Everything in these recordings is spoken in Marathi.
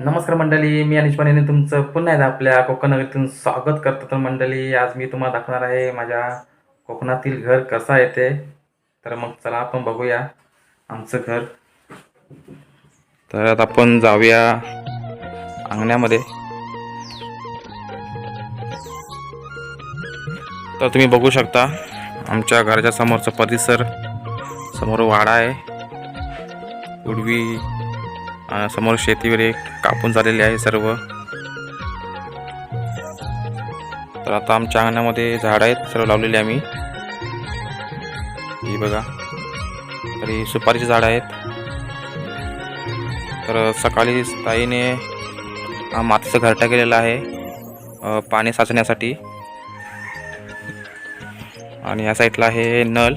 नमस्कार मंडळी मी अनिश तुमचं पुन्हा एकदा आपल्या कोकणनगरीतून स्वागत करतो. तर मंडळी आज मी तुम्हाला दाखवणार आहे माझ्या कोकणातील घर कसं येते तर मग चला आपण बघूया आमचं घर. तर आता आपण जाऊया अंगण्यामध्ये. तर तुम्ही बघू शकता आमच्या घराच्या समोरचा परिसर समोर वाडा आहे. पूर्वी समोर शेती वगैरे कापून झालेली आहे सर्व. तर आता आमच्या अंगणामध्ये झाड आहेत सर्व लावलेली आम्ही. ही बघा. तर ही सुपारीची झाड आहेत. तर सकाळी ताईने मातीचा मातीचं घरटा केलेला आहे पाणी साचण्यासाठी. आणि या साईडला आहे नळ.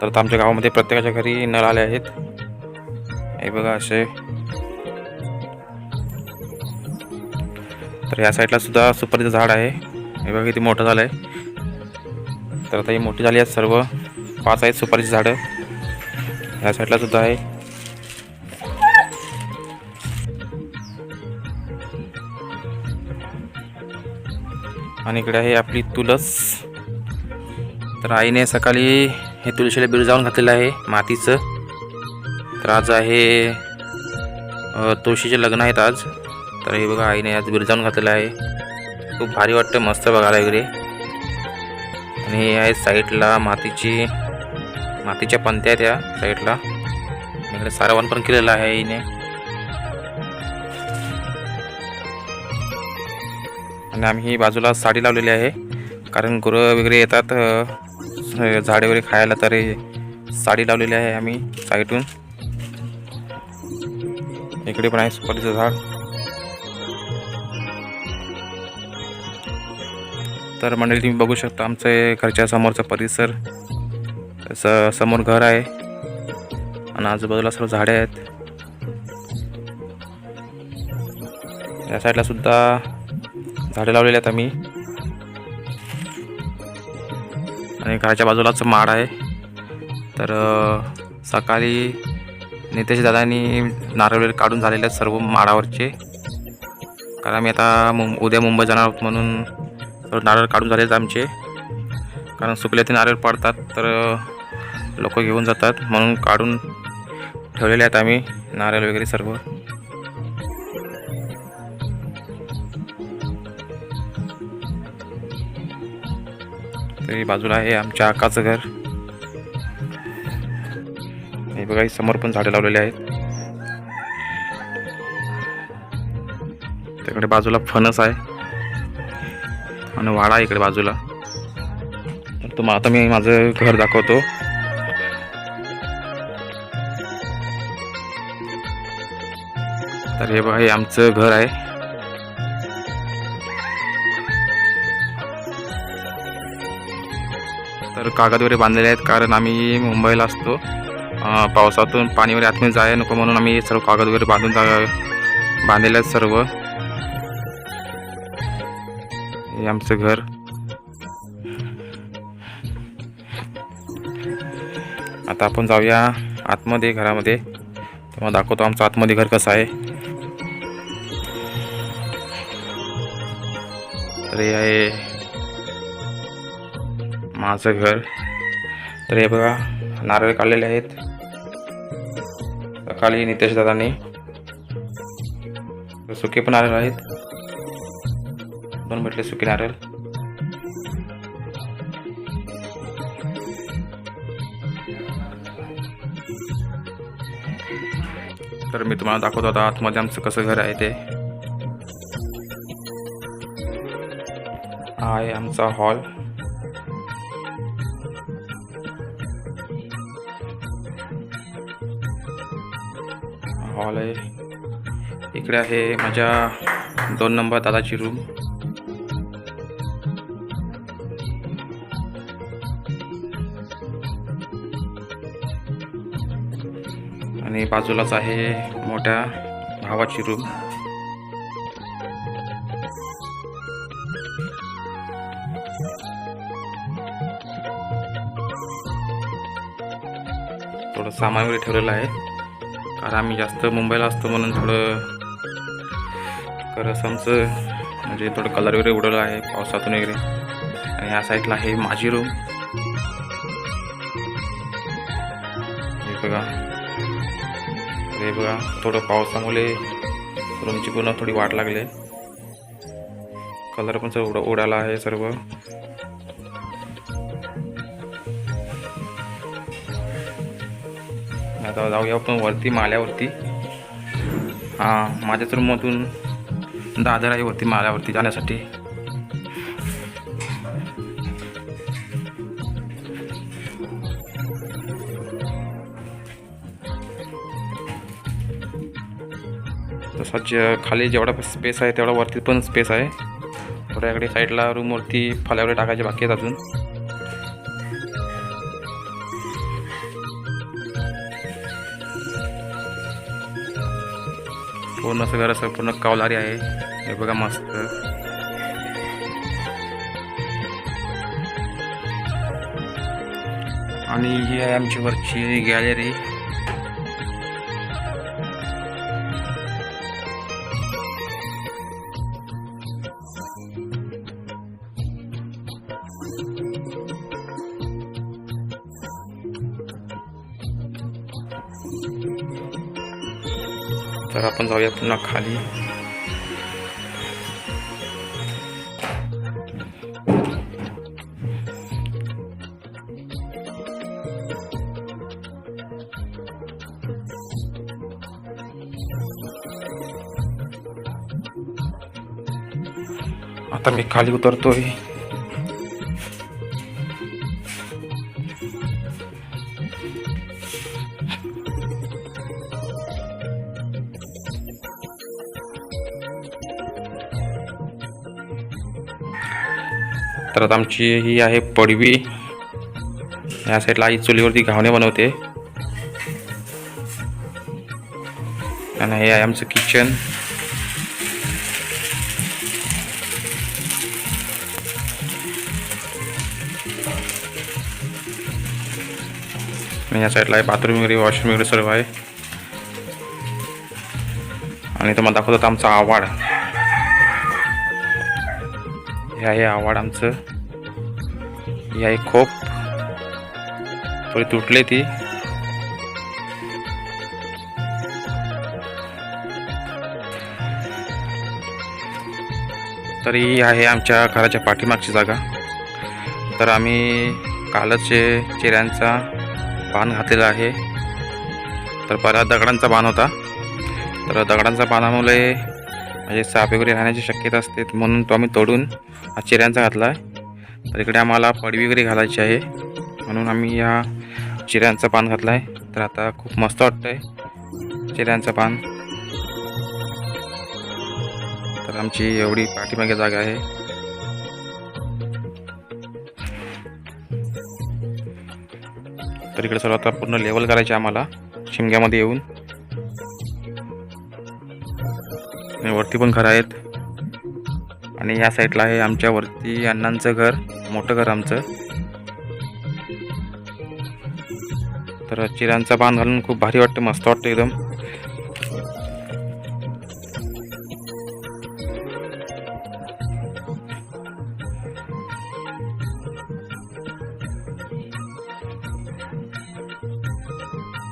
तर आता आमच्या गावामध्ये प्रत्येकाच्या घरी नळ आले आहेत. हे बघा असे. तर ह्या साईडला सुद्धा सुपारीचं झाड आहे. हे बघा किती मोठं झालं आहे तर आता ही मोठी झाली आहेत सर्व. पाच आहेत सुपारीची झाडं. ह्या साईडला सुद्धा आहे. आणि इकडे आहे आपली तुलस. तर आईने सकाळी हे तुळशीला बिरजावून जाऊन घातलेलं आहे मातीचं. तर आज आहे तुळशीचे लग्न आहेत आज. तर हे बघा आईने आज बिरजावून घातलेलं आहे. खूप भारी वाटतं मस्त बघायला वगैरे. आणि हे आहे साईडला मातीची मातीच्या पंत्या त्या साईडला. इकडे सारवण पण केलेलं आहे आईने. आणि आम्ही ही बाजूला साडी लावलेली आहे. कारण गुरं वगैरे येतात झाडे वगैरे खायला तर साडी लावलेली आहे आम्ही साईडून. इकडे पण आहे सुपारीचं झाड. तर मंडळी तुम्ही बघू शकता आमचं घरच्या समोरचा परिसर. स समोर घर आहे आणि आजूबाजूला सर्व झाडे आहेत. या साईडला सुद्धा झाडे लावलेली आहेत आम्ही. आणि घराच्या बाजूलाच माड आहे. तर सकाळी नितेश दादांनी नारळ काढून झालेले आहेत सर्व माडावरचे. कारण आम्ही आता मुं उद्या मुंबई जाणार आहोत म्हणून नारळ काढून झालेच आमचे. कारण सुकले ते नारळ पडतात तर लोक घेऊन जातात. म्हणून काढून ठेवलेले आहेत आम्ही नारळ वगैरे सर्व. तरी बाजूला आहे आमच्या आकाचं घर. हे बघा समोर पण झाडे लावलेली आहेत. तिकडे बाजूला फणस आहे. आणि वाडा आहे इकडे बाजूला. तर तुम्हाला आता मी माझं घर दाखवतो. तर हे बघा हे आमचं घर आहे. तर कागद वगैरे बांधलेले आहेत कारण आम्ही मुंबईला असतो. पावसातून पाणी वगैरे आतमध्ये जाय नको म्हणून आम्ही सर्व कागद वगैरे बांधून जा- बांधलेले आहेत सर्व. हे आमचं घर. आता आपण जाऊया आतमध्ये घरामध्ये. तेव्हा दाखवतो आमचं आतमध्ये घर कसं आहे. तर हे आहे माझं घर. तर हे बघा नारळ काढलेले आहेत. सकाळी नितेश दादांनी. सुके पण नारळ आहेत. दोन भेटले सुके नारळ तर मी तुम्हाला दाखवतो आता आतमध्ये आमचं कसं घर आहे ते. हा आहे आमचा हॉल. हॉल आहे. इकडे आहे माझ्या दोन नंबर दादाची रूम आणि बाजूलाच आहे मोठ्या भावाची रूम थोडं सामान वगैरे ठेवलेलं आहे. कारण आम्ही जास्त मुंबईला असतो म्हणून थोडं रसमचं म्हणजे थोडं कलर वगैरे उडवलं आहे पावसातून वगैरे. आणि या साईडला आहे माझी रूम हे बघा थोडं पावसामुळे रूमची पूर्ण थोडी वाट लागली. कलर पण सर्व उड उडाला आहे सर्व. आता जाऊया आपण वरती माल्यावरती. हां माझ्याच रूममधून दादर आहे वरती माल्यावरती जाण्यासाठी. तसंच खाली जेवढा स्पेस आहे तेवढा वरती पण स्पेस आहे. थोड्याकडे साईडला रूमवरती फळ्या वगैरे टाकायचे बाकी आहेत अजून. पूर्ण असं घर असं पूर्ण कौलारी आहे. हे बघा मस्त. आणि ही आहे आमची वरची गॅलरी तर आपण जाऊया पुन्हा खाली. आता मी खाली उतरतोय. तर आता आमची ही आहे पडवी. या साईडला आई चुलीवरती घावणे बनवते. आणि हे आहे आमचं किचन आणि या साईडला आहे बाथरूम वगैरे वॉशरूम वगैरे सर्व आहे. आणि तुम्हाला दाखवतात आमचा आवाड. हे आहे आव्हाड आमचं. ही आहे खोप. थोडी तुटली ती. तर ही आहे आमच्या घराच्या पाठीमागची जागा. तर आम्ही कालच हे चिऱ्यांचा बाण घातलेला आहे. तर बऱ्याच दगडांचा बाण होता. तर दगडांचा बाणामुळे म्हणजे साप वगैरे राहण्याची शक्यता असते म्हणून तो आम्ही तोडून हा चिऱ्यांचा घातला आहे तर इकडे आम्हाला पडवी वगैरे घालायची आहे. म्हणून आम्ही या चिऱ्यांचा पान घातला आहे तर आता खूप मस्त वाटतं आहे चिऱ्यांचं पान. तर आमची एवढी पाठीमागे जागा आहे. तर इकडे सर्व आता पूर्ण लेवल करायचे आम्हाला. शिमग्यामध्ये येऊन. आणि वरती पण घर आहेत. आणि ह्या साईडला आहे आमच्या वरती अण्णांचं घर मोठं घर आमचं. तर चिरांचा बांध घालून खूप भारी वाटतं मस्त वाटतं एकदम.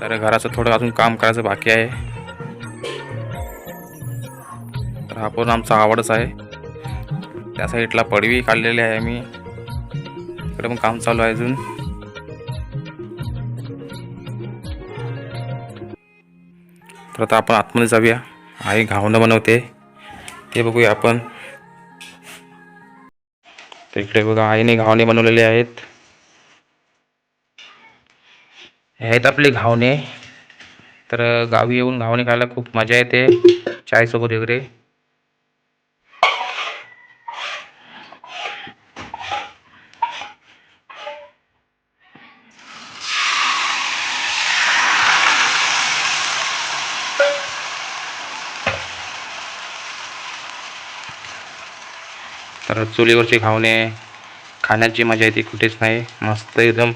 तर घराचं थोडं अजून काम करायचं बाकी आहे. हा पण आमचा आवडच आहे. त्या साईडला पडवी काढलेली आहे आम्ही इकडे पण काम चालू आहे अजून. तर आता आपण आतमध्ये जाऊया. आई घावणं बनवते. ते बघूया आपण. तर इकडे बघा आईने घावणे बनवलेले आहेत. हे आहेत आपले घावणे. तर गावी येऊन घावणे खायला खूप मजा येते. चायसोबत वगैरे तर चुलीवरचे खावणे खाण्याची मजा येते कुठेच नाही. मस्त एकदम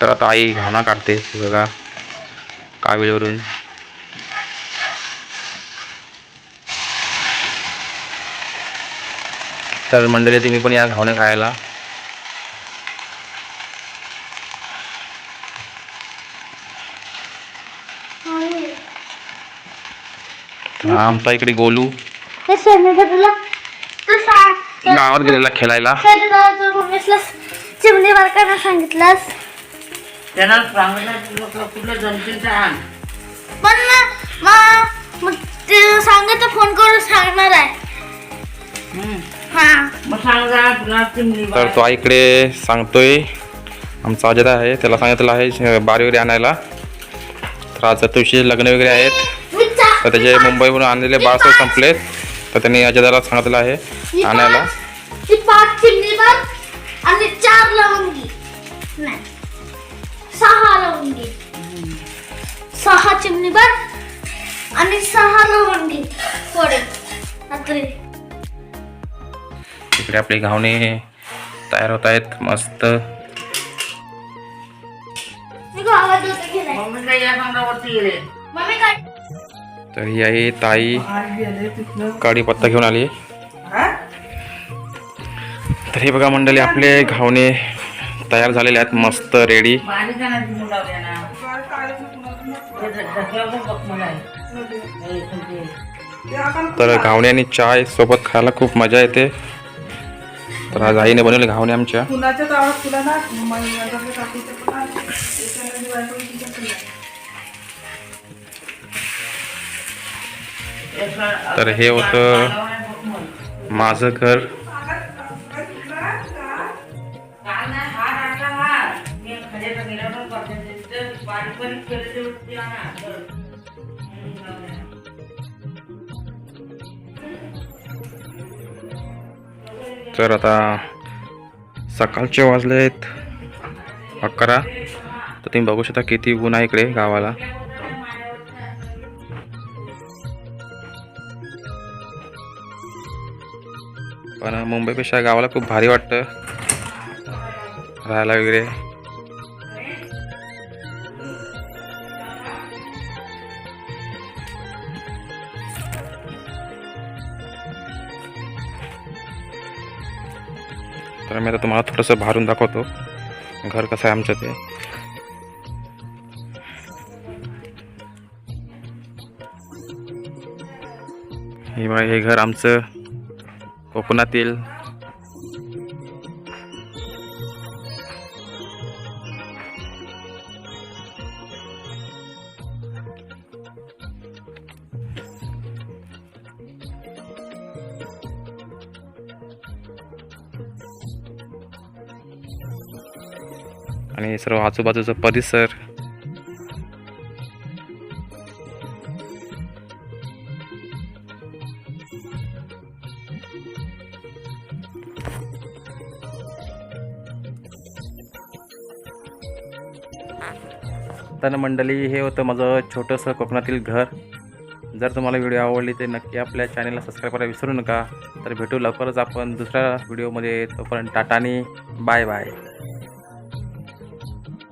तर आता आई घाणा काढते बघा कावीळवरून तर मंडळी तुम्ही पण या घावणे खायला. आमचा इकडे गोलू. हे गावात गेलेला खेळायला. चिमणी बारकांना सांगितलंस. त्यांना सांगितलं तुला तुला कुठलं जमतील आण. पण ना मग मग ते सांगत फोन करून सांगणार आहे. हा. तर तो आईकडे सांगतोय आमचा अजय आहे त्याला सांगितलं आहे बारी वगैरे आणायला. तर आज तुळशी लग्न वगैरे आहेत. तर त्याचे मुंबईवरून आणलेले बाळसर संपलेत. तर त्यांनी अजयदाला सांगितलं आहे ही आणायला. आणि चार लवंगी. नाही. सहा लवंगी. सहा चिमणी बार आणि सहा लवंगी. थोडे रात्री इकडे आपले घावणे तयार होत आहेत. मस्त. तर ही आहे ताई. तिथलं कढीपत्ता घेऊन आली. हा? तर हे बघा मंडळी आपले घावणे तयार झालेले आहेत. मस्त रेडी. तर घावणे आणि चाय सोबत खायला खूप मजा येते. तर आज आईने बनवले घावणे आमच्या. तर हे होतं. माझं घर तर आता सकाळचे वाजले आहेत अकरा. तर तुम्ही बघू शकता किती ऊन आहे इकडे गावाला. पण मुंबईपेक्षा गावाला खूप भारी वाटतं. राहायला वगैरे. तर मी आता तुम्हाला थोडंसं भारून दाखवतो. घर कसं आहे आमचं ते. हे बघा हे घर आमचं कोकणातील सर्व आजूबाजूचा परिसर. तर मंडळी हे होतं माझं छोटंसं कोकणातील घर. जर तुम्हाला व्हिडिओ आवडली तर नक्की आपल्या चॅनलला सबस्क्राईब करायला विसरू नका. तर भेटू लवकरच आपण दुसऱ्या व्हिडिओमध्ये. तोपर्यंत टाटानी बाय बाय